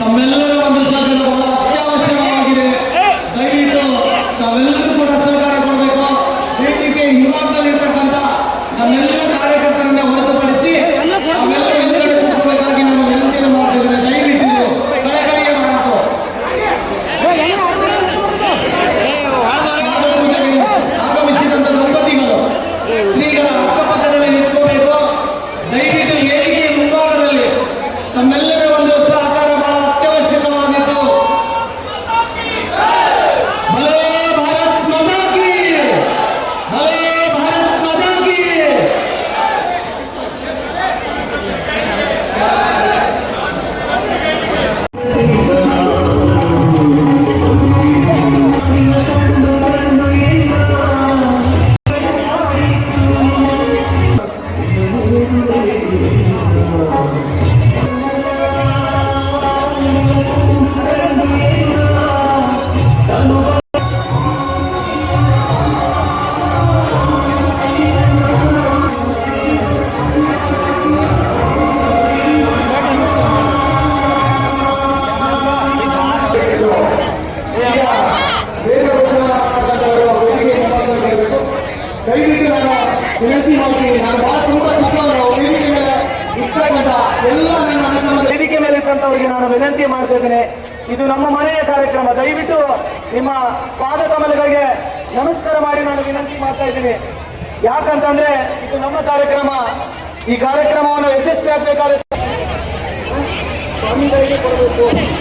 सम्मेलन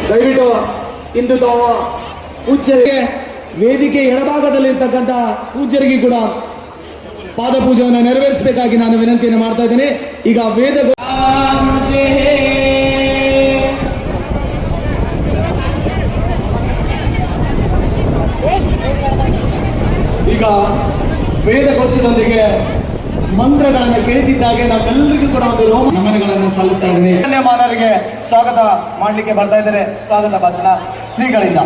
ದಯವಿಟ್ಟು ಇಂದು ತಾವು ಪೂಜ್ಯರಿಗೆ ವೇದಿಕೆ ಎಡಭಾಗದಲ್ಲಿರ್ತಕ್ಕಂಥ ಪೂಜ್ಯರಿಗೆ ಕೂಡ ಪಾದ ಪೂಜೆಯನ್ನು ನೆರವೇರಿಸಬೇಕಾಗಿ ನಾನು ವಿನಂತಿಯನ್ನು ಮಾಡ್ತಾ ಇದ್ದೇನೆ. ಈಗ ವೇದ ಈಗ ವೇದಘೋಷದೊಂದಿಗೆ ಮಂತ್ರಗಳನ್ನು ಕೇಳ್ತಿದ್ದಾಗೆ ನಾವೆಲ್ಲರಿಗೂ ಕೂಡ ಒಂದು ರೋಮ ನಮನಗಳನ್ನು ಸಲ್ಲಿಸ್ತಾ ಇದ್ದೀನಿ ಧನ್ಯಮಾನರಿಗೆ ಸ್ವಾಗತ ಮಾಡಲಿಕ್ಕೆ ಬರ್ತಾ ಇದ್ದಾರೆ. ಸ್ವಾಗತ ಭಾಷಣ ಶ್ರೀಗಳಿಂದ.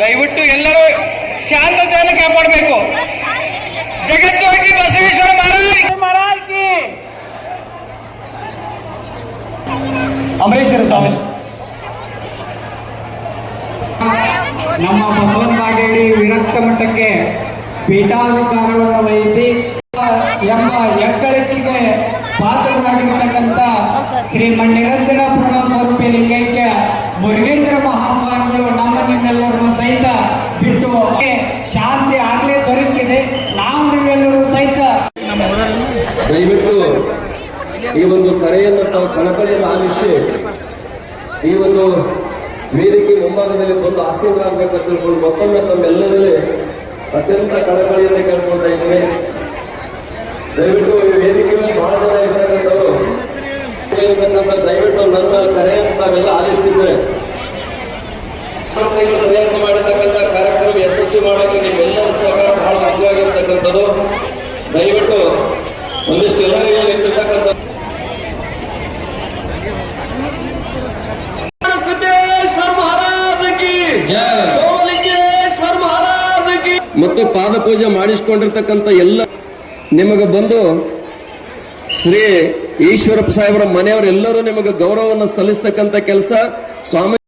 ದಯವಿಟ್ಟು ಎಲ್ಲರೂ ಶಾಂತತೆಯನ್ನು ಕಾಪಾಡಬೇಕು. ಜಗತ್ತೋಗಿ ಬಸವೇಶ್ವರ ಮಹಾರಾಜ್ ಮಹಾರಾಜ್ ಕಿ. ಅಮರೇಶ್ವರ ಸ್ವಾಮಿ. ನಮ್ಮ ಬಸವನ ಬಾಗೇಡಿ ಮಟ್ಟಕ್ಕೆ ಪೀಠಾಧಿಕಾರವನ್ನು ವಹಿಸಿ ಎಂಬ ಹೆಗ್ಗಳಿಕೆಗೆ ಪಾತ್ರರಾಗಿರ್ತಕ್ಕಂಥ ಶ್ರೀ ಮಣ್ಣಿರಂಜನ ಪೂರ್ಣ ಸ್ವರೂಪಿ ಲಿಂಗೈಕ್ಯ ಮುರುಗೇಂದ್ರ ಮಹಾಸ್ವಾಮಿಗಳು ನಮ್ಮ ನಿಮ್ಮೆಲ್ಲರನ್ನು ಸಹಿತ ಬಿಟ್ಟು ಶಾಂತಿ ಆಗಲೇ ದೊರಕಿದೆ ನಾವು ನೀವೆಲ್ಲರೂ ಸಹಿತ ದಯವಿಟ್ಟು ಈ ಒಂದು ಕರೆಯನ್ನು ತಾವು ಕಳಕಳಿಯನ್ನು ಆಲಿಸಿ ಈ ಒಂದು ಮುಂಭಾಗದಲ್ಲಿ ಬಂದು ಆಶೀರ್ವಾದ ತಿಳ್ಕೊಂಡು ಮತ್ತೊಮ್ಮೆ ತಮ್ಮೆಲ್ಲರಲ್ಲಿ ಅತ್ಯಂತ ಕಳಕಳಿಯನ್ನು ಕೇಳ್ಕೊಳ್ತಾ ಇದ್ದೇವೆ. ದಯವಿಟ್ಟು ಈ ವೇದಿಕೆ ಮೇಲೆ ಬಹಳ ಜನ ಇರ್ತಕ್ಕಂಥ ದಯವಿಟ್ಟು ನನ್ನ ಕರೆಯನ್ನು ತಾವೆಲ್ಲ ಆಲಿಸ್ತಿದ್ದೇವೆ ಮಾಡಿರ್ತಕ್ಕಂಥ ಕಾರ್ಯಕ್ರಮ ಯಶಸ್ವಿ ಮಾಡೋಕೆ ನಿಮ್ಮೆಲ್ಲರ ಸಹಕಾರ ಬಹಳ ಮುಖ್ಯವಾಗಿರ್ತಕ್ಕಂಥದ್ದು ದಯವಿಟ್ಟು ಒಂದಿಷ್ಟು ಎಲ್ಲರಿಗೂ ನಿಂತಿರ್ತಕ್ಕಂಥ ಸಿದ್ದೇಶ್ವರ ಮಹಾರಾಜ ಕಿ ಸೋಮಲಿಂಗೇಶ್ವರ ಮಹಾರಾಜ ಕಿ ಮತ್ತು ಪಾದ ಪೂಜೆ ಮಾಡಿಸಿಕೊಂಡಿರ್ತಕ್ಕಂಥ ಎಲ್ಲ ನಿಮಗೆ ಬಂದು ಶ್ರೀ ಈಶ್ವರಪ್ಪ ಸಾಹೇಬರ ಮನೆಯವರೆಲ್ಲರೂ ನಿಮಗೆ ಗೌರವವನ್ನು ಸಲ್ಲಿಸ್ತಕ್ಕಂಥ ಕೆಲಸ ಸ್ವಾಮಿ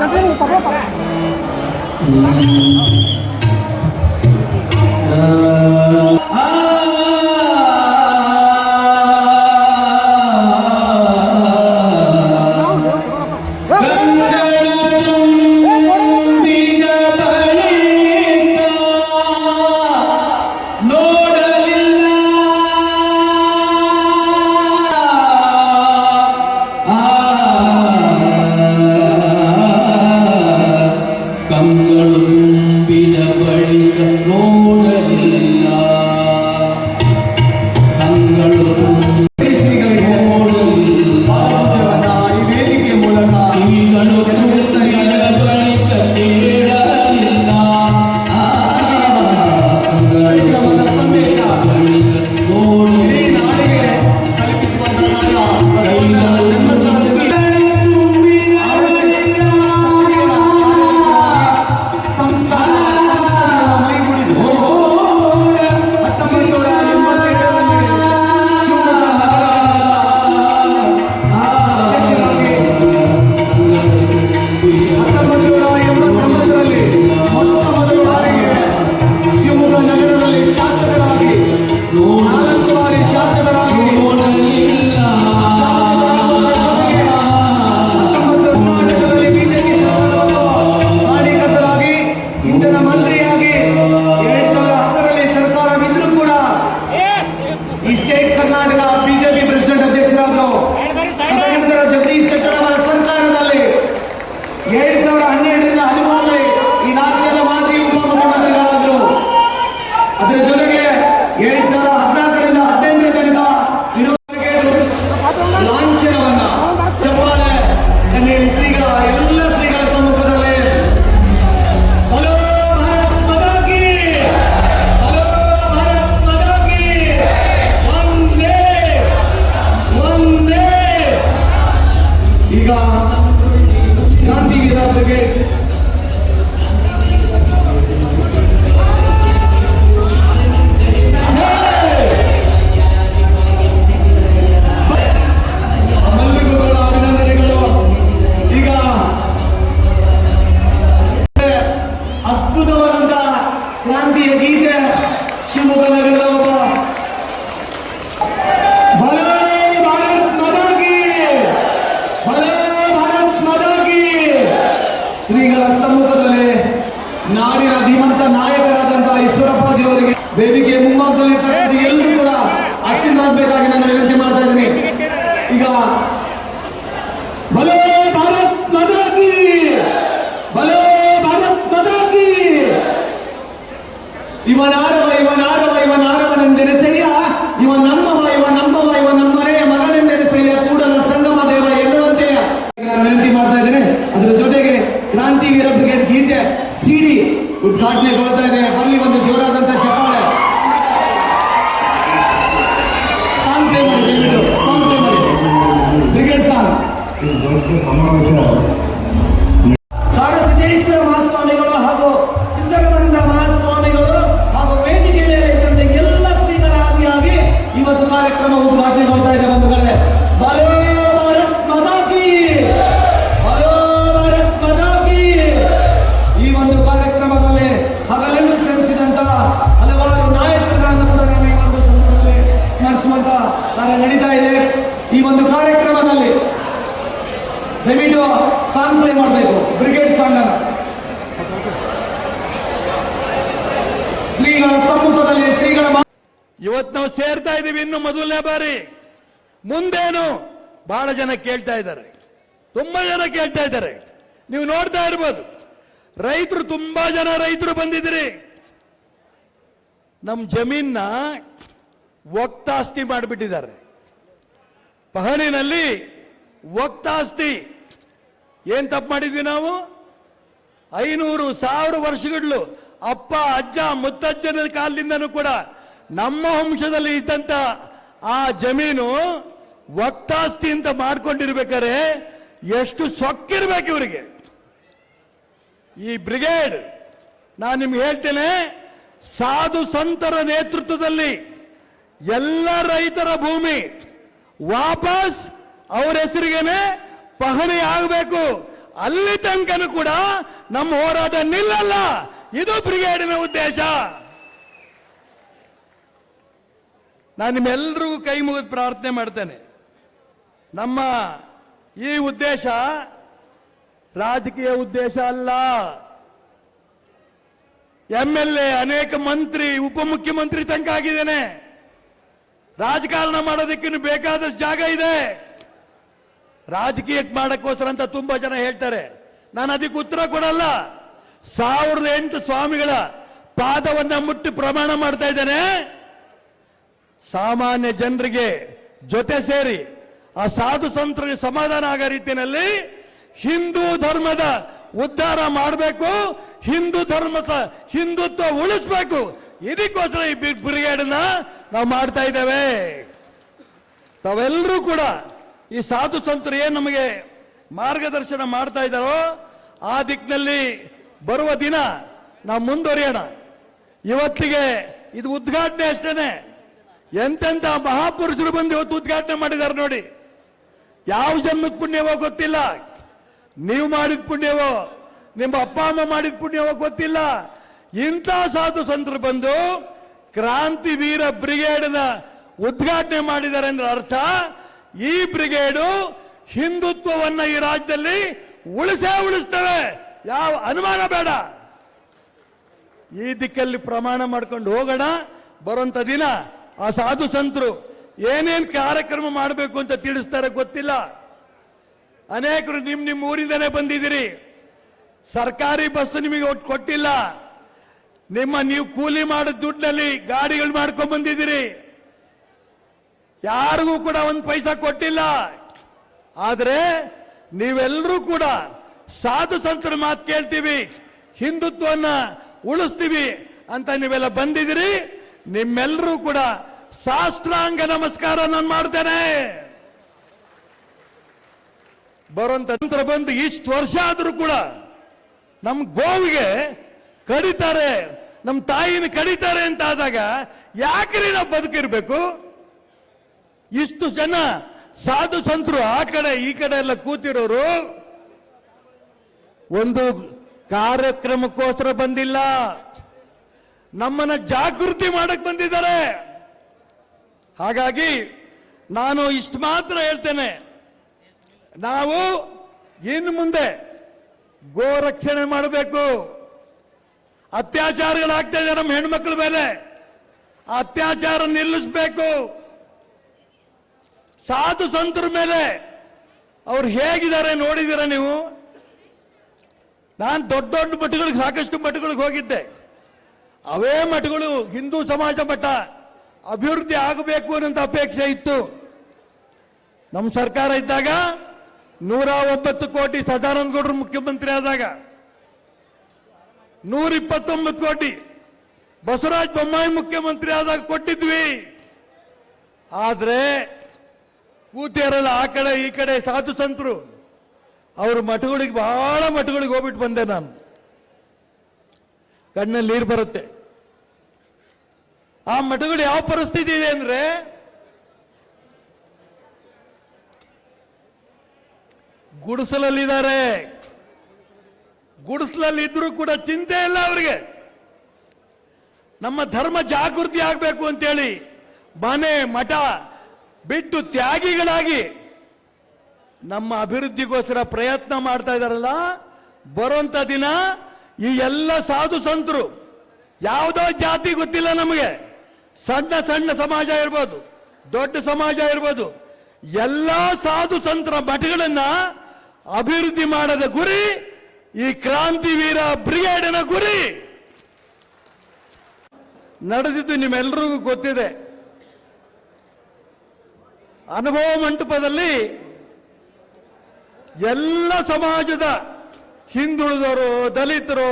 咱走路走路走。嗯。嗯 아들의 전 ಕಾರ್ಯಕ್ರಮ ಉದ್ಘಾಟನೆಗೊಳ್ತಾ ಇದೆ ಬಂಧುಗಳೇ. ಈ ಒಂದು ಕಾರ್ಯಕ್ರಮದಲ್ಲಿ ಹಗಲೆಂದು ಶ್ರಮಿಸಿದಂತಹ ಹಲವಾರು ನಾಯಕರನ್ನು ಕೂಡ ಸಂದರ್ಭದಲ್ಲಿ ಸ್ಮರಿಸುವಂತ ಕಾರ್ಯ ನಡೀತಾ ಇದೆ ಈ ಒಂದು ಕಾರ್ಯಕ್ರಮದಲ್ಲಿ ದಯವಿಟ್ಟು ಸಾಂಗ್ ಪ್ಲೇ ಮಾಡಬೇಕು. ಬ್ರಿಗೇಡ್ ಸಾಂಗ್ ಶ್ರೀಗಳ ಸಮ್ಮುಖದಲ್ಲಿ ಶ್ರೀಗಳ ಇವತ್ತು ನಾವು ಸೇರ್ತಾ ಇದ್ದೀವಿ ಇನ್ನು ಮೊದಲನೇ ಬಾರಿ. ಮುಂದೇನು ಬಹಳ ಜನ ಕೇಳ್ತಾ ಇದ್ದಾರೆ. ತುಂಬಾ ಜನ ಕೇಳ್ತಾ ಇದ್ದಾರೆ. ನೀವು ನೋಡ್ತಾ ಇರ್ಬೋದು. ರೈತರು ತುಂಬಾ ಜನ ರೈತರು ಬಂದಿದ್ರಿ ನಮ್ಮ ಜಮೀನ್ನ ಒಕ್ತಾಸ್ತಿ ಮಾಡಿಬಿಟ್ಟಿದ್ದಾರೆ. ಪಹಣಿನಲ್ಲಿ ಒಕ್ತಾಸ್ತಿ. ಏನ್ ತಪ್ಪು ಮಾಡಿದ್ವಿ ನಾವು? ಐನೂರು ಸಾವಿರ ವರ್ಷಗಳು ಅಪ್ಪ, ಅಜ್ಜ, ಮುತ್ತಜ್ಜನ ಕಾಲದಿಂದನೂ ಕೂಡ ನಮ್ಮ ವಂಶದಲ್ಲಿ ಇದ್ದಂತ ಆ ಜಮೀನು ಒತ್ತಾಸ್ತಿ ಅಂತ ಮಾಡ್ಕೊಂಡಿರ್ಬೇಕಾರೆ ಎಷ್ಟು ಸೊಕ್ಕಿರ್ಬೇಕು ಇವರಿಗೆ. ಈ ಬ್ರಿಗೇಡ್, ನಾನು ನಿಮ್ಗೆ ಹೇಳ್ತೇನೆ, ಸಾಧು ಸಂತರ ನೇತೃತ್ವದಲ್ಲಿ ಎಲ್ಲ ರೈತರ ಭೂಮಿ ವಾಪಸ್ ಅವರ ಹೆಸರಿಗೆನೆ ಪಹಣಿ ಆಗಬೇಕು. ಅಲ್ಲಿ ತನಕನೂ ಕೂಡ ನಮ್ಮ ಹೋರಾಟ ನಿಲ್ಲಲ್ಲ. ಇದು ಬ್ರಿಗೇಡಿನ ಉದ್ದೇಶ. ನಾನು ನಿಮ್ಮೆಲ್ಲರಿಗೂ ಕೈ ಮುಗಿದು ಪ್ರಾರ್ಥನೆ ಮಾಡ್ತೇನೆ. ನಮ್ಮ ಈ ಉದ್ದೇಶ ರಾಜಕೀಯ ಉದ್ದೇಶ ಅಲ್ಲ. ಎಂ ಎಲ್ ಎ ಅನೇಕ ಮಂತ್ರಿ, ಉಪಮುಖ್ಯಮಂತ್ರಿ ತನಕ ಆಗಿದ್ದೇನೆ. ರಾಜಕಾರಣ ಮಾಡೋದಕ್ಕಿನ್ನು ಬೇಕಾದಷ್ಟು ಜಾಗ ಇದೆ. ರಾಜಕೀಯಕ್ಕೆ ಮಾಡಕ್ಕೋಸ್ಕರ ಅಂತ ತುಂಬಾ ಜನ ಹೇಳ್ತಾರೆ. ನಾನು ಅದಕ್ಕೆ ಉತ್ತರ ಕೊಡಲ್ಲ. ಸಾವಿರದ ಎಂಟು ಸ್ವಾಮಿಗಳ ಪಾದವನ್ನ ಮುಟ್ಟಿ ಪ್ರಮಾಣ ಮಾಡ್ತಾ ಇದ್ದೇನೆ. ಸಾಮಾನ್ಯ ಜನರಿಗೆ ಜೊತೆ ಸೇರಿ ಆ ಸಾಧು ಸಂತರಿಗೆ ಸಮಾಧಾನ ಆಗೋ ರೀತಿಯಲ್ಲಿ ಹಿಂದೂ ಧರ್ಮದ ಉದ್ಧಾರ ಮಾಡಬೇಕು, ಹಿಂದೂ ಧರ್ಮದ ಹಿಂದುತ್ವ ಉಳಿಸ್ಬೇಕು. ಇದಕ್ಕೋಸ್ಕರ ಈ ಬಿಗ್ ಬ್ರಿಗೇಡ್ನ ನಾವು ಮಾಡ್ತಾ ಇದ್ದೇವೆ. ತಾವೆಲ್ಲರೂ ಕೂಡ ಈ ಸಾಧು ಸಂತರು ಏನ್ ನಮಗೆ ಮಾರ್ಗದರ್ಶನ ಮಾಡ್ತಾ ಇದ್ದಾರೋ, ಆ ದಿಕ್ಕಿನಲ್ಲಿ ಬರುವ ದಿನ ನಾವು ಮುಂದುವರಿಯೋಣ. ಇವತ್ತಿಗೆ ಇದು ಉದ್ಘಾಟನೆ ಅಷ್ಟೇನೆ. ಎಂತೆಂತ ಮಹಾಪುರುಷರು ಬಂದು ಇವತ್ತು ಉದ್ಘಾಟನೆ ಮಾಡಿದ್ದಾರೆ ನೋಡಿ. ಯಾವ ಜನ್ಮದ ಪುಣ್ಯವೋ ಗೊತ್ತಿಲ್ಲ. ನೀವು ಮಾಡಿದ ಪುಣ್ಯವೋ, ನಿಮ್ಮ ಅಪ್ಪ, ಅಮ್ಮ ಮಾಡಿದ ಪುಣ್ಯವೋ ಗೊತ್ತಿಲ್ಲ. ಇಂಥ ಸಾಧು ಸಂತರು ಬಂದು ಕ್ರಾಂತಿ ವೀರ ಬ್ರಿಗೇಡ್ನ ಉದ್ಘಾಟನೆ ಮಾಡಿದ್ದಾರೆ ಅಂದ್ರೆ ಅರ್ಥ. ಈ ಬ್ರಿಗೇಡು ಹಿಂದುತ್ವವನ್ನ ಈ ರಾಜ್ಯದಲ್ಲಿ ಉಳಿಸೇ ಉಳಿಸ್ತವೆ. ಯಾವ ಅನುಮಾನ ಬೇಡ. ಈ ದಿಕ್ಕಲ್ಲಿ ಪ್ರಮಾಣ ಮಾಡ್ಕೊಂಡು ಹೋಗೋಣ. ಬರುವಂತ ದಿನ ಆ ಸಾಧು ಸಂತರು ಏನೇನ್ ಕಾರ್ಯಕ್ರಮ ಮಾಡಬೇಕು ಅಂತ ತಿಳಿಸ್ತಾರೆ ಗೊತ್ತಿಲ್ಲ. ಅನೇಕರು ನಿಮ್ಮ ನಿಮ್ಮ ಊರಿಂದನೇ ಬಂದಿದ್ದೀರಿ. ಸರ್ಕಾರಿ ಬಸ್ ನಿಮಗೆ ಒಟ್ಟು ಕೊಟ್ಟಿಲ್ಲ. ನಿಮ್ಮ ನೀವು ಕೂಲಿ ಮಾಡಿದ ದುಡ್ಡಿನಲ್ಲಿ ಗಾಡಿಗಳು ಮಾಡ್ಕೊಂಡು ಬಂದಿದ್ದೀರಿ. ಯಾರಿಗೂ ಕೂಡ ಒಂದು ಪೈಸಾ ಕೊಟ್ಟಿಲ್ಲ. ಆದರೆ ನೀವೆಲ್ಲರೂ ಕೂಡ ಸಾಧು ಸಂತರ ಮಾತು ಕೇಳ್ತೀವಿ ಹಿಂದುತ್ವವನ್ನು ಉಳಿಸ್ತೀವಿ ಅಂತ ನೀವೆಲ್ಲ ಬಂದಿದ್ದೀರಿ. ನಿಮ್ಮೆಲ್ಲರೂ ಕೂಡ ಶಾಸ್ತ್ರಾಂಗ ನಮಸ್ಕಾರ ನಾನು ಮಾಡ್ತೇನೆ. ಬರುವಂತ ನಂತರ ಬಂದು ಇಷ್ಟು ವರ್ಷ ಆದರೂ ಕೂಡ ನಮ್ಮ ಗೋವಿಗೆ ಕಡಿತಾರೆ ನಮ್ಮ ತಾಯಿನ ಕಡಿತಾರೆ ಅಂತ ಆದಾಗ ಯಾಕ್ರಿ ನಾವು ಬದುಕಿರ್ಬೇಕು? ಇಷ್ಟು ಜನ ಸಾಧು ಸಂತರು ಆ ಕಡೆ, ಈ ಕಡೆ ಎಲ್ಲ ಕೂತಿರೋರು ಒಂದು ಕಾರ್ಯಕ್ರಮಕ್ಕೋಸ್ಕರ ಬಂದಿಲ್ಲ. ನಮ್ಮನ್ನ ಜಾಗೃತಿ ಮಾಡಕ್ ಬಂದಿದ್ದಾರೆ. ಹಾಗಾಗಿ ನಾನು ಇಷ್ಟು ಮಾತ್ರ ಹೇಳ್ತೇನೆ. ನಾವು ಇನ್ನು ಮುಂದೆ ಗೋ ರಕ್ಷಣೆ ಮಾಡಬೇಕು. ಅತ್ಯಾಚಾರಗಳಾಗ್ತಾ ಇದೆ ನಮ್ಮ ಹೆಣ್ಮಕ್ಳ ಮೇಲೆ. ಅತ್ಯಾಚಾರ ನಿಲ್ಲಿಸಬೇಕು. ಸಾಧು ಸಂತರ ಮೇಲೆ ಅವ್ರು ಹೇಗಿದ್ದಾರೆ ನೋಡಿದ್ದೀರಾ ನೀವು? ನಾನು ದೊಡ್ಡ ದೊಡ್ಡ ಮಠಗಳಿಗೆ, ಸಾಕಷ್ಟು ಮಠಗಳಿಗೆ ಹೋಗಿದ್ದೆ. ಅವೇ ಮಠಗಳು ಹಿಂದೂ ಸಮಾಜ ಮಠ. ಅಭಿವೃದ್ಧಿ ಆಗಬೇಕು ಅನ್ನೋಂಥ ಅಪೇಕ್ಷೆ ಇತ್ತು. ನಮ್ಮ ಸರ್ಕಾರ ಇದ್ದಾಗ ನೂರ ಒಂಬತ್ತು ಕೋಟಿ ಸದಾನಂದ ಗೌಡರು ಮುಖ್ಯಮಂತ್ರಿ ಆದಾಗ ನೂರ ಇಪ್ಪತ್ತೊಂಬತ್ತು ಕೋಟಿ ಬಸವರಾಜ ಬೊಮ್ಮಾಯಿ ಮುಖ್ಯಮಂತ್ರಿ ಆದಾಗ ಕೊಟ್ಟಿದ್ವಿ. ಆದ್ರೆ ಕೂತಿಯರಲ್ಲ ಆ ಕಡೆ ಈ ಕಡೆ ಸಾಧು ಸಂತರು, ಅವ್ರ ಮಠಗಳಿಗೆ ಬಹಳ ಮಠಗಳಿಗೆ ಹೋಗ್ಬಿಟ್ಟು ಬಂದೆ ನಾನು. ಕಣ್ಣಲ್ಲಿ ನೀರು ಬರುತ್ತೆ. ಆ ಮಠಗಳು ಯಾವ ಪರಿಸ್ಥಿತಿ ಇದೆ ಅಂದ್ರೆ ಗುಡಿಸಲಲ್ಲಿದ್ದಾರೆ. ಗುಡಿಸಲಲ್ಲಿ ಇದ್ರೂ ಕೂಡ ಚಿಂತೆ ಇಲ್ಲ ಅವರಿಗೆ. ನಮ್ಮ ಧರ್ಮ ಜಾಗೃತಿ ಆಗಬೇಕು ಅಂತೇಳಿ ಮನೆ, ಮಠ ಬಿಟ್ಟು ತ್ಯಾಗಿಗಳಾಗಿ ನಮ್ಮ ಅಭಿವೃದ್ಧಿಗೋಸ್ಕರ ಪ್ರಯತ್ನ ಮಾಡ್ತಾ ಇದಾರಲ್ಲ ಬರುವಂತ ದಿನ ಈ ಎಲ್ಲ ಸಾಧು ಸಂತರು. ಯಾವುದೋ ಜಾತಿ ಗೊತ್ತಿಲ್ಲ ನಮಗೆ. ಸಣ್ಣ ಸಣ್ಣ ಸಮಾಜ ಇರ್ಬೋದು, ದೊಡ್ಡ ಸಮಾಜ ಇರ್ಬೋದು, ಎಲ್ಲ ಸಾಧು ಸಂತರ ಮಠಗಳನ್ನ ಅಭಿವೃದ್ಧಿ ಮಾಡದ ಗುರಿ ಈ ಕ್ರಾಂತಿ ವೀರ ಬ್ರಿಗೇಡಿನ ಗುರಿ. ನಡೆದಿದ್ದು ನಿಮ್ಮೆಲ್ಲರಿಗೂ ಗೊತ್ತಿದೆ. ಅನುಭವ ಮಂಟಪದಲ್ಲಿ ಎಲ್ಲ ಸಮಾಜದ ಹಿಂದುಳಿದವರು ದಲಿತರು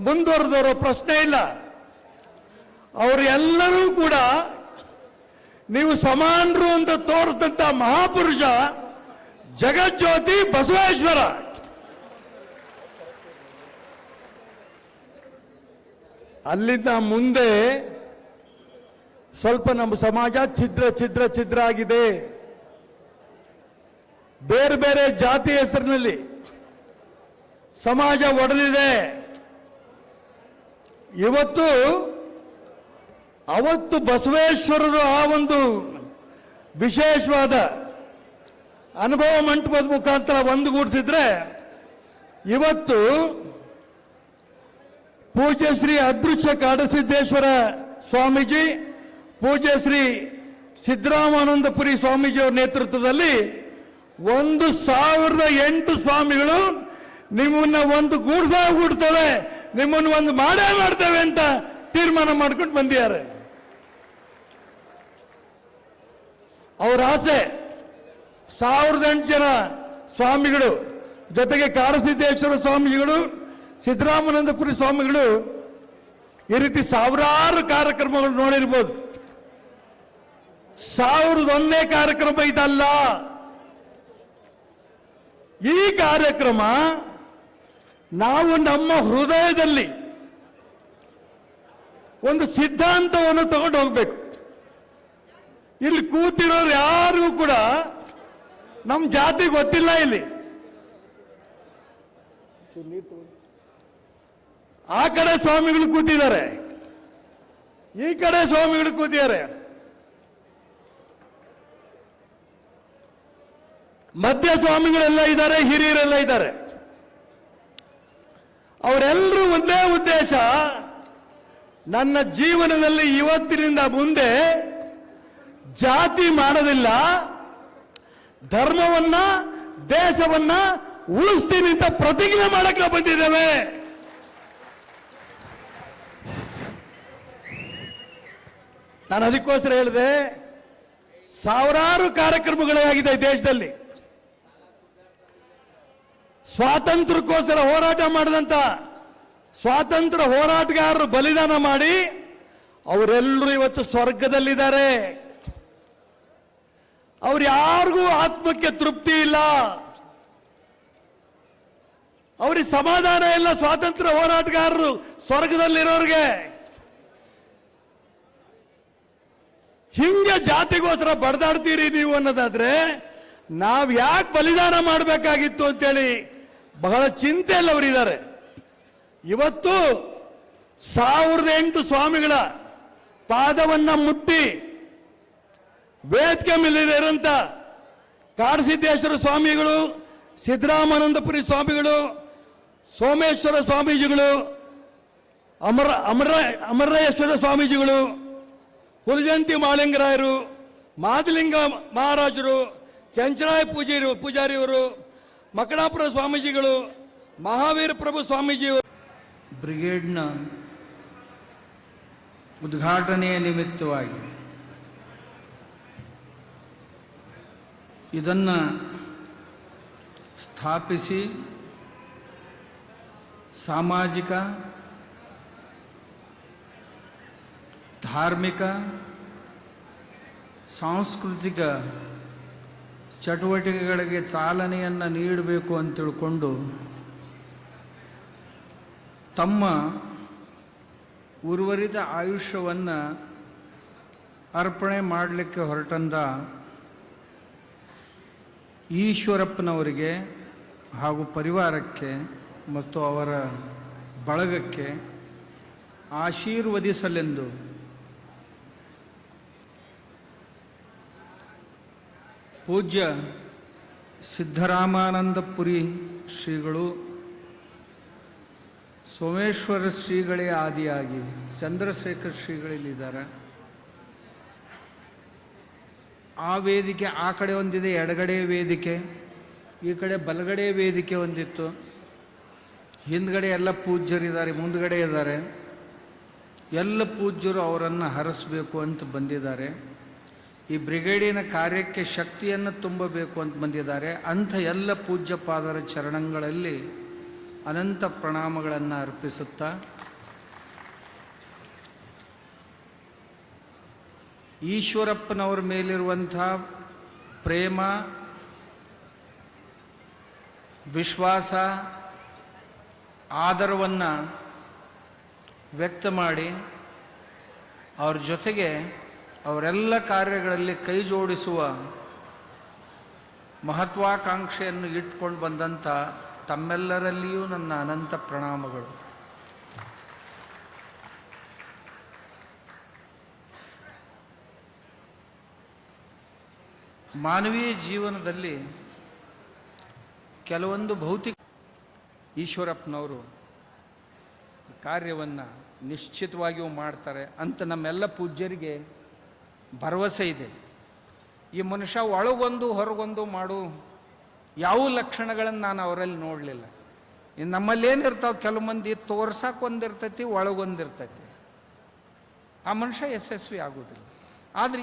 ಮುಂದುವರೆದವರು ಪ್ರಶ್ನೆ ಇಲ್ಲ. ಅವರು ಎಲ್ಲರೂ ಕೂಡ ನೀವು ಸಮಾನರು ಅಂತ ತೋರ್ತಂತ ಮಹಾಪುರುಷ ಜಗಜ್ಯೋತಿ ಬಸವೇಶ್ವರ. ಅಲ್ಲಿಂದ ಮುಂದೆ ಸ್ವಲ್ಪ ನಮ್ಮ ಸಮಾಜ ಛಿದ್ರ ಛಿದ್ರ ಛಿದ್ರ ಆಗಿದೆ. ಬೇರೆ ಬೇರೆ ಜಾತಿ ಹೆಸರಿನಲ್ಲಿ ಸಮಾಜ ಒಡೆದಿದೆ ಇವತ್ತು ಅವತ್ತು ಬಸವೇಶ್ವರರು ಆ ಒಂದು ವಿಶೇಷವಾದ ಅನುಭವ ಮಂಟಪದ ಮುಖಾಂತರ ಒಂದು ಗೂಡಿಸಿದ್ರೆ ಇವತ್ತು ಪೂಜ್ಯ ಶ್ರೀ ಅದೃಶ್ಯ ಕಾಡಸಿದ್ದೇಶ್ವರ ಸ್ವಾಮೀಜಿ, ಪೂಜ್ಯ ಶ್ರೀ ಸಿದ್ದರಾಮಾನಂದಪುರಿ ಸ್ವಾಮೀಜಿಯವರ ನೇತೃತ್ವದಲ್ಲಿ ಒಂದು ಸಾವಿರದ ಎಂಟು ಸ್ವಾಮಿಗಳು ನಿಮ್ಮನ್ನ ಒಂದು ಗೂಡ್ಸ ಗೂಡ್ತವೆ ನಿಮ್ಮನ್ನು ಒಂದು ಮಾಡೇ ಮಾಡ್ತೇವೆ ಅಂತ ತೀರ್ಮಾನ ಮಾಡ್ಕೊಂಡು ಬಂದಿದ್ದಾರೆ. ಅವರ ಆಸೆ ಸಾವಿರದ ಎಂಟು ಜನ ಸ್ವಾಮಿಗಳು, ಜೊತೆಗೆ ಕಾರಸಿದ್ದೇಶ್ವರ ಸ್ವಾಮಿಗಳು, ಸಿದ್ದರಾಮಾನಂದಪುರಿ ಸ್ವಾಮಿಗಳು, ಈ ರೀತಿ ಸಾವಿರಾರು ಕಾರ್ಯಕ್ರಮಗಳು ನೋಡಿರ್ಬೋದು. ಸಾವಿರದ ಒಂದೇ ಕಾರ್ಯಕ್ರಮ ಇದಲ್ಲ. ಈ ಕಾರ್ಯಕ್ರಮ ನಾವು ನಮ್ಮ ಹೃದಯದಲ್ಲಿ ಒಂದು ಸಿದ್ಧಾಂತವನ್ನು ತಗೊಂಡು ಹೋಗ್ಬೇಕು. ಇಲ್ಲಿ ಕೂತಿರೋರು ಯಾರಿಗೂ ಕೂಡ ನಮ್ಮ ಜಾತಿ ಗೊತ್ತಿಲ್ಲ ಇಲ್ಲಿ. ಆ ಕಡೆ ಸ್ವಾಮಿಗಳು ಕೂತಿದ್ದಾರೆ. ಈ ಕಡೆ ಸ್ವಾಮಿಗಳು ಕೂತಿದ್ದಾರೆ. ಮಧ್ಯ ಸ್ವಾಮಿಗಳೆಲ್ಲ ಇದ್ದಾರೆ, ಹಿರಿಯರೆಲ್ಲ ಇದ್ದಾರೆ. ಅವರೆಲ್ಲರೂ ಒಂದೇ ಉದ್ದೇಶ, ನನ್ನ ಜೀವನದಲ್ಲಿ ಇವತ್ತಿನಿಂದ ಮುಂದೆ ಜಾತಿ ಮಾಡೋದಿಲ್ಲ, ಧರ್ಮವನ್ನ, ದೇಶವನ್ನ ಉಳಿಸ್ತೀನಿ ಅಂತ ಪ್ರತಿಜ್ಞೆ ಮಾಡಕ್ಕೆ ಬಂದಿದ್ದೇವೆ. ನಾನು ಅದಕ್ಕೋಸ್ಕರ ಹೇಳಿದೆ, ಸಾವಿರಾರು ಕಾರ್ಯಕ್ರಮಗಳಾಗಿದೆ ಈ ದೇಶದಲ್ಲಿ. ಸ್ವಾತಂತ್ರ್ಯಕ್ಕೋಸ್ಕರ ಹೋರಾಟ ಮಾಡಿದಂತ ಸ್ವಾತಂತ್ರ್ಯ ಹೋರಾಟಗಾರರು ಬಲಿದಾನ ಮಾಡಿ, ಅವರೆಲ್ಲರೂ ಇವತ್ತು ಸ್ವರ್ಗದಲ್ಲಿದ್ದಾರೆ. ಅವ್ರು ಯಾರಿಗೂ ಆತ್ಮಕ್ಕೆ ತೃಪ್ತಿ ಇಲ್ಲ. ಅವ್ರಿಗೆ ಸಮಾಧಾನ ಇಲ್ಲ ಸ್ವಾತಂತ್ರ್ಯ ಹೋರಾಟಗಾರರು ಸ್ವರ್ಗದಲ್ಲಿರೋರಿಗೆ. ಹಿಂಗೆ ಜಾತಿಗೋಸ್ಕರ ಬಡದಾಡ್ತೀರಿ ನೀವು ಅನ್ನೋದಾದ್ರೆ ನಾವು ಯಾಕೆ ಬಲಿದಾನ ಮಾಡಬೇಕಾಗಿತ್ತು ಅಂತೇಳಿ ಬಹಳ ಚಿಂತೆಯಲ್ಲಿ ಅವರಿದ್ದಾರೆ ಇವತ್ತು ಸಾವಿರದ ಎಂಟು ಸ್ವಾಮಿಗಳ ಪಾದವನ್ನ ಮುಟ್ಟಿ ವೇದಿಕೆ ಮೇಲಿರುವಂತ ಕಾಡಸಿದ್ದೇಶ್ವರ ಸ್ವಾಮಿಗಳು, ಸಿದ್ದರಾಮಾನಂದಪುರಿ ಸ್ವಾಮಿಗಳು, ಸೋಮೇಶ್ವರ ಸ್ವಾಮೀಜಿಗಳು, ಅಮರ ಅಮರ, ಅಮರೇಶ್ವರ ಸ್ವಾಮೀಜಿಗಳು ಹುಲಜಂತಿ ಮಾಲಿಂಗರಾಯರು, ಮಾದಲಿಂಗ ಮಹಾರಾಜರು ಕೆಂಚರಾಯ ಪೂಜಾರಿ ಪೂಜಾರಿಯವರು, ಮಕಡಾಪುರ ಸ್ವಾಮೀಜಿಗಳು, ಮಹಾವೀರ ಪ್ರಭು ಸ್ವಾಮೀಜಿಯವರು. ಬ್ರಿಗೇಡ್ನ ಉದ್ಘಾಟನೆಯ ನಿಮಿತ್ತವಾಗಿ ಇದನ್ನು ಸ್ಥಾಪಿಸಿ ಸಾಮಾಜಿಕ, ಧಾರ್ಮಿಕ, ಸಾಂಸ್ಕೃತಿಕ ಚಟುವಟಿಕೆಗಳಿಗೆ ಚಾಲನೆಯನ್ನು ನೀಡಬೇಕು ಅಂತ ತಿಳ್ಕೊಂಡು ತಮ್ಮ ಉರ್ವರಿತ ಆಯುಷ್ಯವನ್ನು ಅರ್ಪಣೆ ಮಾಡಲಿಕ್ಕೆ ಹೊರಟಂದ ಈಶ್ವರಪ್ಪನವರಿಗೆ ಹಾಗೂ ಪರಿವಾರಕ್ಕೆ ಮತ್ತು ಅವರ ಬಳಗಕ್ಕೆ ಆಶೀರ್ವದಿಸಲೆಂದು ಪೂಜ್ಯ ಸಿದ್ಧರಾಮಾನಂದಪುರಿ ಶ್ರೀಗಳು ಸೋಮೇಶ್ವರ ಶ್ರೀಗಳೇ ಆದಿಯಾಗಿ ಚಂದ್ರಶೇಖರ್ ಶ್ರೀಗಳಿಲ್ಲಿದ್ದಾರೆ. ಆ ವೇದಿಕೆ, ಆ ಕಡೆ ಒಂದಿದೆ, ಎಡಗಡೆ ವೇದಿಕೆ, ಈ ಕಡೆ ಬಲಗಡೆ ವೇದಿಕೆ ಒಂದಿತ್ತು. ಹಿಂದ್ಗಡೆ ಎಲ್ಲ ಪೂಜ್ಯರಿದ್ದಾರೆ, ಮುಂದ್ಗಡೆ ಇದ್ದಾರೆ. ಎಲ್ಲ ಪೂಜ್ಯರು ಅವರನ್ನು ಹರಸಬೇಕು ಅಂತ ಬಂದಿದ್ದಾರೆ. ಈ ಬ್ರಿಗೇಡಿನ ಕಾರ್ಯಕ್ಕೆ ಶಕ್ತಿಯನ್ನು ತುಂಬಬೇಕು ಅಂತ ಬಂದಿದ್ದಾರೆ. ಅಂಥ ಎಲ್ಲ ಪೂಜ್ಯಪಾದರ ಚರಣಗಳಲ್ಲಿ ಅನಂತ ಪ್ರಣಾಮಗಳನ್ನು ಅರ್ಪಿಸುತ್ತಾ ಈಶ್ವರಪ್ಪನವ್ರ ಮೇಲಿರುವಂಥ ಪ್ರೇಮ, ವಿಶ್ವಾಸ, ಆದರವನ್ನು ವ್ಯಕ್ತ ಮಾಡಿ ಅವ್ರ ಜೊತೆಗೆ ಅವರೆಲ್ಲ ಕಾರ್ಯಗಳಲ್ಲಿ ಕೈ ಜೋಡಿಸುವ ಮಹತ್ವಾಕಾಂಕ್ಷೆಯನ್ನು ಇಟ್ಕೊಂಡು ಬಂದಂಥ ತಮ್ಮೆಲ್ಲರಲ್ಲಿಯೂ ನನ್ನ ಅನಂತ ಪ್ರಣಾಮಗಳು. ಮಾನವೀಯ ಜೀವನದಲ್ಲಿ ಕೆಲವೊಂದು ಭೌತಿಕ ಈಶ್ವರಪ್ಪನವರು ಕಾರ್ಯವನ್ನು ನಿಶ್ಚಿತವಾಗಿಯೂ ಮಾಡ್ತಾರೆ ಅಂತ ನಮ್ಮೆಲ್ಲ ಪೂಜ್ಯರಿಗೆ ಭರವಸೆ ಇದೆ. ಈ ಮನುಷ್ಯ ಒಳಗೊಂದು ಹೊರಗೊಂದು ಮಾಡು ಯಾವ ಲಕ್ಷಣಗಳನ್ನು ನಾನು ಅವರಲ್ಲಿ ನೋಡಲಿಲ್ಲ. ನಮ್ಮಲ್ಲಿ ಏನಿರ್ತಾವ ಕೆಲವು ಮಂದಿ ತೋರ್ಸಕ್ಕೆ ಒಂದಿರ್ತೈತಿ, ಒಳಗೊಂದಿರ್ತೈತಿ. ಆ ಮನುಷ್ಯ ಯಶಸ್ವಿ ಆಗೋದಿಲ್ಲ. ಆದರೆ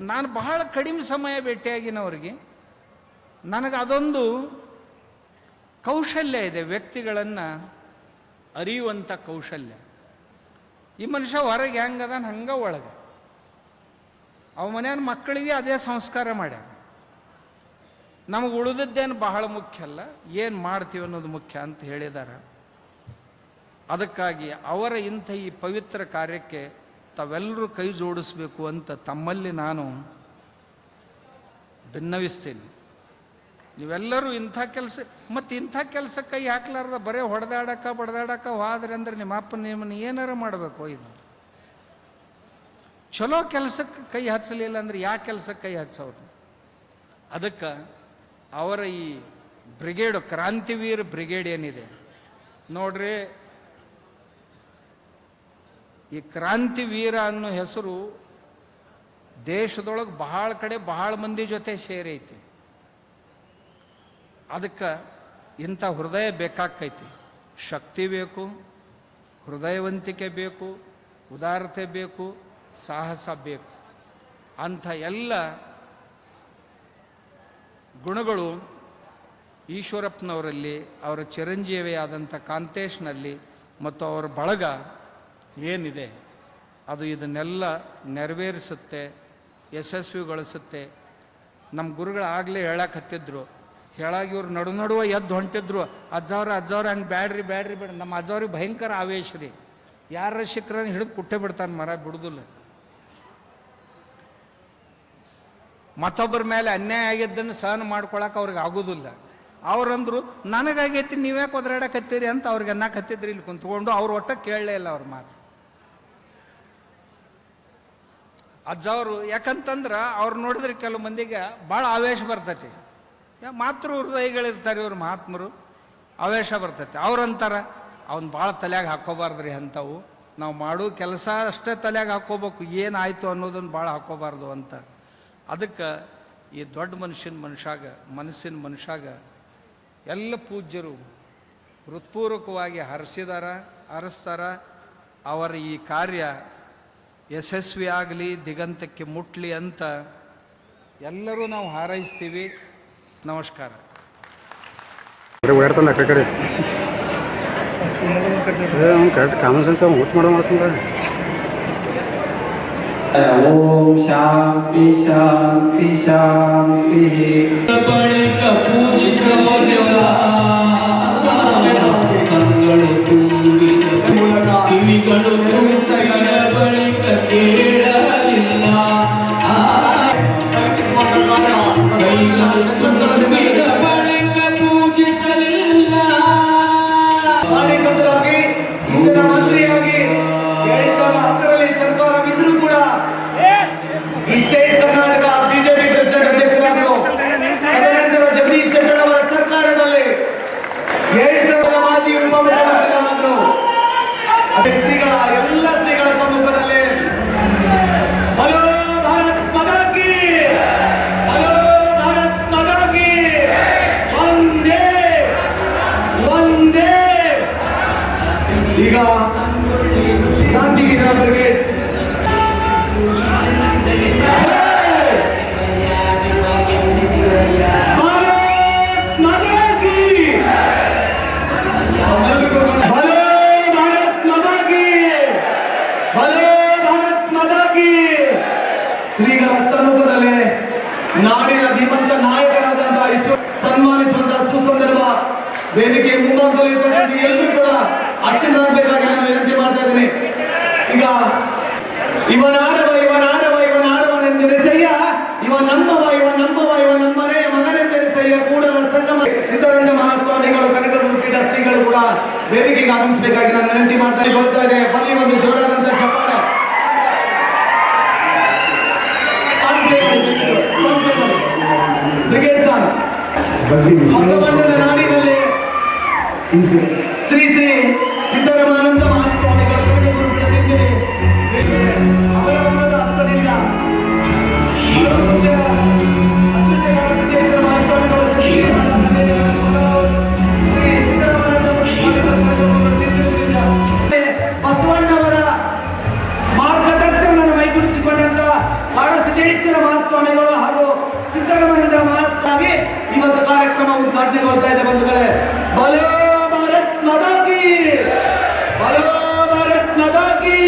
ನಾನು ಬಹಳ ಕಡಿಮೆ ಸಮಯ ಭೇಟಿಯಾಗಿನವರಿಗೆ ನನಗೆ ಅದೊಂದು ಕೌಶಲ್ಯ ಇದೆ ವ್ಯಕ್ತಿಗಳನ್ನು ಅರಿಯುವಂಥ ಕೌಶಲ್ಯ. ಈ ಮನುಷ್ಯ ಹೊರಗೆ ಹೆಂಗದ ಹಂಗೆ ಒಳಗೆ. ಅವ ಮನೆಯ ಮಕ್ಕಳಿಗೆ ಅದೇ ಸಂಸ್ಕಾರ ಮಾಡ್ಯಾರ ನಮಗೆ ಉಳಿದದ್ದೇನು ಬಹಳ ಮುಖ್ಯ ಅಲ್ಲ, ಏನು ಮಾಡ್ತೀವಿ ಅನ್ನೋದು ಮುಖ್ಯ ಅಂತ ಹೇಳಿದ್ದಾರೆ ಅದಕ್ಕಾಗಿ ಅವರ ಇಂಥ ಈ ಪವಿತ್ರ ಕಾರ್ಯಕ್ಕೆ ತಾವೆಲ್ಲರೂ ಕೈ ಜೋಡಿಸ್ಬೇಕು ಅಂತ ತಮ್ಮಲ್ಲಿ ನಾನು ಭಿನ್ನವಿಸ್ತೀನಿ ನೀವೆಲ್ಲರೂ ಇಂಥ ಕೆಲಸ, ಮತ್ತು ಇಂಥ ಕೆಲಸ ಕೈ ಹಾಕ್ಲಾರ್ದ ಬರೇ ಹೊಡೆದಾಡಕ, ಬಡ್ದಾಡಕ ಹೋದ್ರೆ ಅಂದ್ರೆ ನಿಮ್ಮ ಅಪ್ಪ ನಿಮ್ಮನ್ನು ಏನಾರ ಮಾಡಬೇಕು ಇದು? ಚಲೋ ಕೆಲಸಕ್ಕೆ ಕೈ ಹಚ್ಚಲಿಲ್ಲ ಅಂದ್ರೆ ಯಾವ ಕೆಲಸಕ್ಕೆ ಕೈ ಹಚ್ಚವ್ರು ಅದಕ್ಕೆ ಅವರ ಈ ಬ್ರಿಗೇಡ್, ಕ್ರಾಂತಿವೀರ್ ಬ್ರಿಗೇಡ್ ಏನಿದೆ? ನೋಡ್ರಿ ಈ ಕ್ರಾಂತಿವೀರ ಅನ್ನೋ ಹೆಸರು ದೇಶದೊಳಗೆ ಬಹಳ ಕಡೆ ಬಹಳ ಮಂದಿ ಜೊತೆ ಸೇರೈತಿ. ಅದಕ್ಕೆ ಇಂಥ ಹೃದಯ ಬೇಕಾಕೈತಿ. ಶಕ್ತಿ ಬೇಕು, ಹೃದಯವಂತಿಕೆ ಬೇಕು, ಉದಾರತೆ ಬೇಕು, ಸಾಹಸ ಬೇಕು. ಅಂಥ ಎಲ್ಲ ಗುಣಗಳು ಈಶ್ವರಪ್ಪನವರಲ್ಲಿ, ಅವರ ಚಿರಂಜೀವಿಯಾದಂಥ ಕಾಂತೇಶ್ನಲ್ಲಿ ಮತ್ತು ಅವರ ಬಳಗ ಏನಿದೆ, ಅದು ಇದನ್ನೆಲ್ಲ ನೆರವೇರಿಸುತ್ತೆ, ಯಶಸ್ವಿಗೊಳಿಸುತ್ತೆ. ನಮ್ಮ ಗುರುಗಳು ಆಗಲೇ ಹೇಳಕತ್ತಿದ್ರು ಹೇಳಾಗಿ ಇವ್ರು ನಡು ನಡುವ ಎದ್ದು ಹೊಂಟಿದ್ರು. ಅಜ್ಜವ್ರ ಅಜ್ಜವ್ರ, ಹಂಗೆ ಬ್ಯಾಡ್ರಿ ಬ್ಯಾಡ್ರಿ ಬೇಡ ನಮ್ಮ ಅಜ್ಜವ್ರಿಗೆ ಭಯಂಕರ ಆವೇಶ ರೀ. ಯಾರ ಶಿಖರನ್ನು ಹಿಡಿದು ಕುಟ್ಟೆ ಬಿಡ್ತಾನೆ ಮರ ಬಿಡುದಿಲ್ಲ. ಮತ್ತೊಬ್ಬರ ಮೇಲೆ ಅನ್ಯಾಯ ಆಗಿದ್ದನ್ನು ಸಹನ ಮಾಡ್ಕೊಳಕ್ಕೆ ಅವ್ರಿಗೆ ಆಗೋದಿಲ್ಲ. ಅವ್ರಂದ್ರು, ನನಗಾಗೈತಿ, ನೀವ್ಯಾಕೆ ಒದರಾಡಕತ್ತೀರಿ ಅಂತ ಅವ್ರಿಗೆ ಅನ್ನಕತ್ತಿದ್ರಿ ಇಲ್ಲಿ ಕುಂತ್ಕೊಂಡು, ಅವ್ರು ಒಟ್ಟ ಕೇಳಲೇ ಇಲ್ಲ ಅವ್ರ ಮಾತು. ಅಜ್ಜವರು, ಯಾಕಂತಂದ್ರೆ ಅವ್ರು ನೋಡಿದ್ರೆ ಕೆಲವು ಮಂದಿಗೆ ಭಾಳ ಆವೇಶ ಬರ್ತೈತಿ. ಮಾತೃ ಹೃದಯಗಳಿರ್ತಾರೆ ಇವ್ರು ಮಹಾತ್ಮರು, ಆವೇಶ ಬರ್ತೈತಿ. ಅವ್ರಂತಾರ ಅವ್ನು ಭಾಳ ತಲೆಯಾಗ ಹಾಕೋಬಾರ್ದ್ರಿ ಅಂಥವು. ನಾವು ಮಾಡೋ ಕೆಲಸ ಅಷ್ಟೇ ತಲೆಯಾಗ ಹಾಕೋಬೇಕು. ಏನಾಯಿತು ಅನ್ನೋದನ್ನು ಭಾಳ ಹಾಕೋಬಾರ್ದು ಅಂತ. ಅದಕ್ಕೆ ಈ ದೊಡ್ಡ ಮನುಷ್ಯನ ಮನುಷ್ಯಾಗ ಮನಸ್ಸಿನ ಮನುಷ್ಯಾಗ ಎಲ್ಲ ಪೂಜ್ಯರು ಹೃತ್ಪೂರ್ವಕವಾಗಿ ಹರಿಸಿದಾರ, ಹರಿಸ್ತಾರ. ಅವರ ಈ ಕಾರ್ಯ ಯಶಸ್ವಿ ಆಗಲಿ ದಿಗಂತಕ್ಕೆ ಮುಟ್ಲಿ ಅಂತ ಎಲ್ಲರೂ ನಾವು ಹಾರೈಸ್ತೀವಿ. ನಮಸ್ಕಾರ. ಬರೀ ಓಡಾಡ್ತಾನೆ ಆ ಕಡೆ ಅವ್ನು ಕರೆಕ್ಟ್ ಕಾಮನ್ ಸೆನ್ಸ್ ಅವ್ನು ಹುಚ್ಚು ಮಾಡೋ ಮಾಡ್ಕೊಂಡ್ರೆ ಓಂ ಶಾಂತಿ ಶಾಂತಿ ಶಾಂತಿ. ಬಳಿಕ ವೇದಿಕೆಗೆ ಆಗಮಿಸಬೇಕಾಗಿ ನಾನು ವಿನಂತಿ ಮಾಡ್ತಾ ಇದೆ ಬನ್ನಿ ಒಂದು ಜೋರಾದಂತ ಚಪ್ಪಾಳೆ. ಬ್ರಿಗೇಡ್ ಸಾಂಗ್ ಬಸವಣ್ಣನ ನಾಡಿನಲ್ಲಿ ಶ್ರೀ ಶ್ರೀ ಸಿದ್ದರಾಮಾನಂದ ಮಹಾಸ್ವಾಮಿಗಳ ಕನಕ ಗುರುಪೀಠದಿಂದಲೇ ಅವರ ಹಸ್ತದಿಂದ. ಉದ್ಘಾಟನೆಗೊಳ್ತಾ ಇದೆ ಬಂಧುಗಳೇ. ಬಲೋ ಭಾರತ್ ನದಾಕಿ ಬಲೋ ಭಾರತ್ ನದಾಕಿ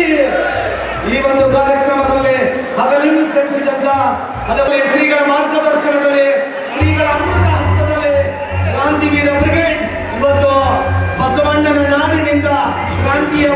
ಈ ಒಂದು ಕಾರ್ಯಕ್ರಮದಲ್ಲಿ ಹಗಲಿನ ಶ್ರಮಿಸಿದಂತ ಅದರಲ್ಲಿ ಶ್ರೀಗಳ ಮಾರ್ಗದರ್ಶನದಲ್ಲಿ, ಶ್ರೀಗಳ ಅಮೃತ ಹಸ್ತದಲ್ಲಿ ಕ್ರಾಂತಿವೀರ ಬ್ರಿಗೇಡ್ ಇವತ್ತು ಬಸವಣ್ಣನ ನಾಡಿನಿಂದ ಕ್ರಾಂತಿಯ